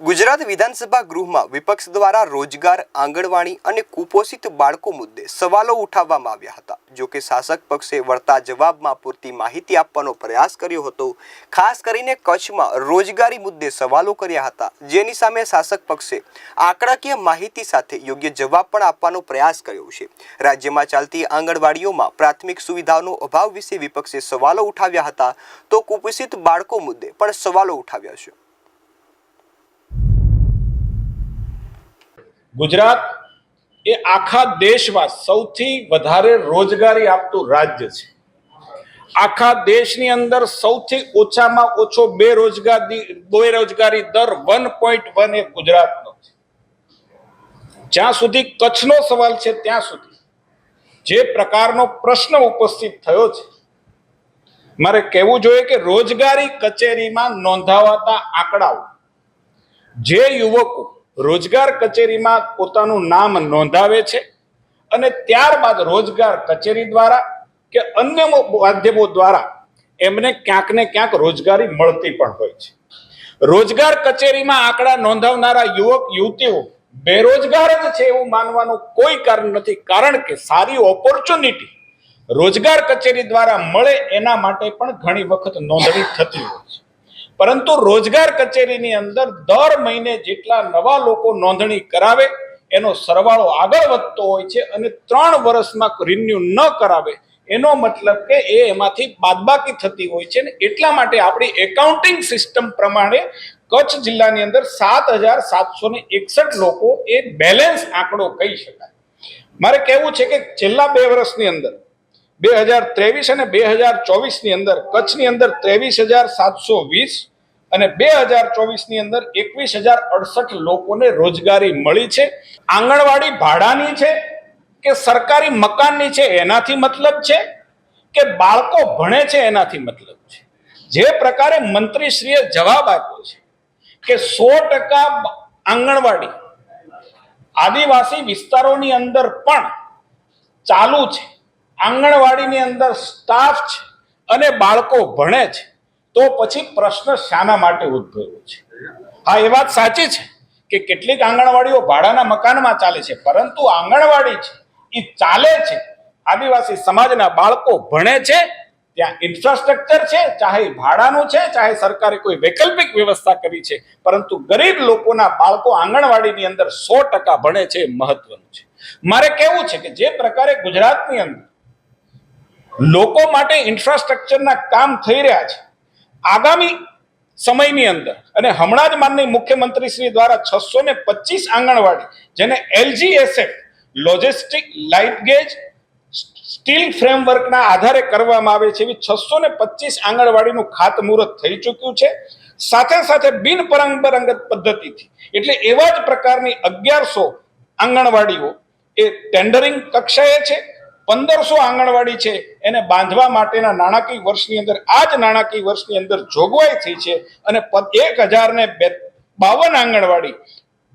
ગુજરાત વિધાનસભા ગૃહમાં વિપક્ષ દ્વારા રોજગાર, આંગણવાડી અને કુપોષિત બાળકો મુદ્દે સવાલો ઉઠાવવામાં આવ્યા હતા. જો કે શાસક પક્ષે વળતા જવાબમાં પૂરતી માહિતી આપવાનો પ્રયાસ કર્યો હતો. ખાસ કરીને કચ્છમાં રોજગારી મુદ્દે સવાલો કર્યા હતા. જેની સામે શાસક પક્ષે આંકડાકીય માહિતી સાથે યોગ્ય જવાબ પણ આપવાનો પ્રયાસ કર્યો છે. રાજ્યમાં ચાલતી આંગણવાડીઓમાં પ્રાથમિક સુવિધાઓનો અભાવ વિશે વિપક્ષે સવાલો ઉઠાવ્યા હતા. તો કુપોષિત બાળકો મુદ્દે પણ સવાલો ઉઠાવ્યા છે. ગુજરાત એ આખા દેશમાં સૌથી વધારે રોજગારી આપતું રાજ્ય છે. આખા દેશની અંદર સૌથી ઓછામાં ઓછો બેરોજગારી બેરોજગારી દર વન પોઈન્ટ વન એ ગુજરાતનો છે. જ્યાં સુધી કચ્છનો સવાલ છે ત્યાં સુધી. જે પ્રકારનો પ્રશ્ન ઉપસ્થિત થયો છે, મારે કહેવું જોઈએ કે રોજગારી કચેરીમાં નોંધાવાતા આંકડાઓ, જે યુવકો રોજગાર કચેરીમાં પોતાનું નામ નોંધાવે છે અને ત્યારબાદ રોજગાર કચેરી દ્વારા કે અન્ય માધ્યમો દ્વારા એમને ક્યાંક ને ક્યાંક રોજગારી મળતી પણ હોય છે. રોજગાર કચેરીમાં આંકડા નોંધાવનારા યુવક, યુવતીઓ બેરોજગાર જ છે એવું માનવાનું કોઈ કારણ નથી, કારણ કે સારી ઓપોર્ચ્યુનિટી રોજગાર કચેરી દ્વારા મળે એના માટે પણ ઘણી વખત નોંધણી થતી હોય છે. પરંતુ રોજગાર કચેરીની અંદર દર મહિને જેટલા નવા લોકો નોંધણી કરાવે, એનો સરવાળો આગળ વધતો હોય છે અને ત્રણ વર્ષમાં રિન્યુ ન કરાવે, એનો મતલબ કે એ એમાંથી બાદબાકી થતી હોય છે ને એટલા માટે આપણી એકાઉન્ટિંગ સિસ્ટમ પ્રમાણે કચ્છ જિલ્લાની અંદર સાત હજાર સાતસો ને એકસઠ લોકો એ બેલેન્સ આંકડો કહી શકાય. મારે કહેવું છે કે છેલ્લા બે વર્ષની અંદર, બે હજાર ત્રેવીસ અને બે હજાર ચોવીસની અંદર, કચ્છની અંદર ત્રેવીસ હજાર સાતસો વીસ અને બે હજાર ચોવીસની અંદર એકવીસ હજાર અડસઠ લોકોને રોજગારી મળી છે. આંગણવાડી ભાડાની છે કે સરકારી મકાનની છે એનાથી મતલબ છે કે બાળકો ભણે છે એનાથી મતલબ છે. જે પ્રકારે મંત્રીશ્રીએ જવાબ આપ્યો છે કે સો ટકા આંગણવાડી આદિવાસી વિસ્તારોની અંદર પણ ચાલુ છે. આંગણવાડીની અંદર સ્ટાફ છે અને બાળકો ભણે છે. તો પછી પ્રશ્ન શાના માટે ઉદ્ભવ્યો છે. હા, એ વાત સાચી છે કે કેટલીક આંગણવાડીઓ ભાડાના મકાનમાં ચાલે છે, પરંતુ આંગણવાડી છે એ ચાલે છે. આદિવાસી સમાજના બાળકો ભણે છે, ત્યાં ઇન્ફ્રાસ્ટ્રક્ચર છે, ચાહે ભાડાનું છે, ચાહે સરકારે કોઈ વૈકલ્પિક વ્યવસ્થા કરી છે, પરંતુ ગરીબ લોકોના બાળકો આંગણવાડીની અંદર સો ટકા ભણે છે મહત્વનું છે. મારે કેવું છે કે જે પ્રકારે ગુજરાતની અંદર લોકો માટે ઇન્ફ્રાસ્ટ્રક્ચરના કામ થઈ રહ્યા છે આગામી સમયની અંદર અને હમણાં જ માનનીય મુખ્યમંત્રી શ્રી દ્વારા છસો ને પચીસ આંગણવાડી, જેને LGSF logistic light gauge, steel ફ્રેમવર્કના આધારે કરવામાં આવે છે, એવી છસો ને પચીસ આંગણવાડીનું ખાતમુહૂર્ત થઈ ચૂક્યું છે. સાથે સાથે બિન પરંપરાગત પદ્ધતિથી, એટલે એવા જ પ્રકારની અગિયારસો આંગણવાડીઓ એ ટેન્ડરિંગ કક્ષાએ છે. પંદરસો આંગણવાડી છે, એને બાંધવા માટેના નાણાકીય વર્ષની અંદર આ જ નાણાકીય વર્ષની અંદર જોગવાઈ થઈ છે અને એક હજાર ને બાવન આંગણવાડી,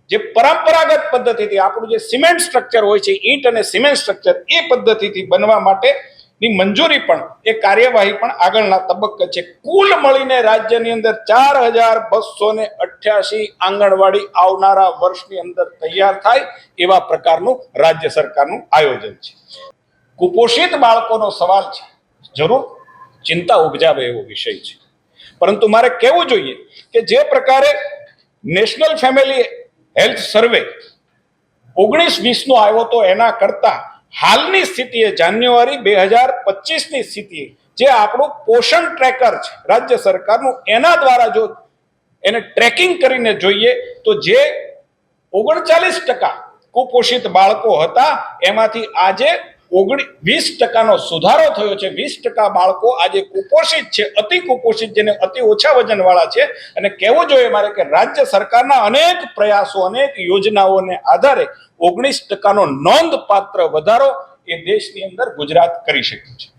જે પરંપરાગત પદ્ધતિથી આપણું જે સિમેન્ટ સ્ટ્રક્ચર હોય છે, ઈંટ અને સિમેન્ટ સ્ટ્રક્ચર, એ પદ્ધતિથી બનવા માટેની મંજૂરી પણ, એ કાર્યવાહી પણ આગળના તબક્કે છે. કુલ મળીને રાજ્યની અંદર ચાર હજાર બસો ને અઠ્યાસી આંગણવાડી આવનારા વર્ષની અંદર તૈયાર થાય એવા પ્રકારનું રાજ્ય સરકારનું આયોજન છે. કુપોષિત બાળકોનો સવાલ છે. જરૂર? ચિંતા ઉપજાવે એવો વિષય છે. પરંતુ મારે કહેવું જોઈએ કે જે પ્રકારે નેશનલ ફેમિલી હેલ્થ સર્વે ઓગણીસ વીસનો આવ્યો તો એના કરતાં હાલની સ્થિતિએ જાન્યુઆરી બે હજાર પચીસની સ્થિતિએ જે આપણું પોષણ ટ્રેકર છે. રાજ્ય સરકારનું એના દ્વારા જો એને ટ્રેકિંગ કરીને જોઈએ તો જે ઓગણચાલીસ ટકા કુપોષિત બાળકો હતા એમાંથી આજે ઓગણી વીસ ટકાનો સુધારો થયો છે. વીસ ટકા બાળકો આજે કુપોષિત છે. અતિ કુપોષિત જેને અતિ ઓછા વજનવાળા છે. અને કહેવું જોઈએ મારે કે રાજ્ય સરકારના અનેક પ્રયાસો, અનેક યોજનાઓને આધારે ઓગણીસ ટકાનો નોંધપાત્ર વધારો એ દેશની અંદર ગુજરાત કરી શક્યું છે.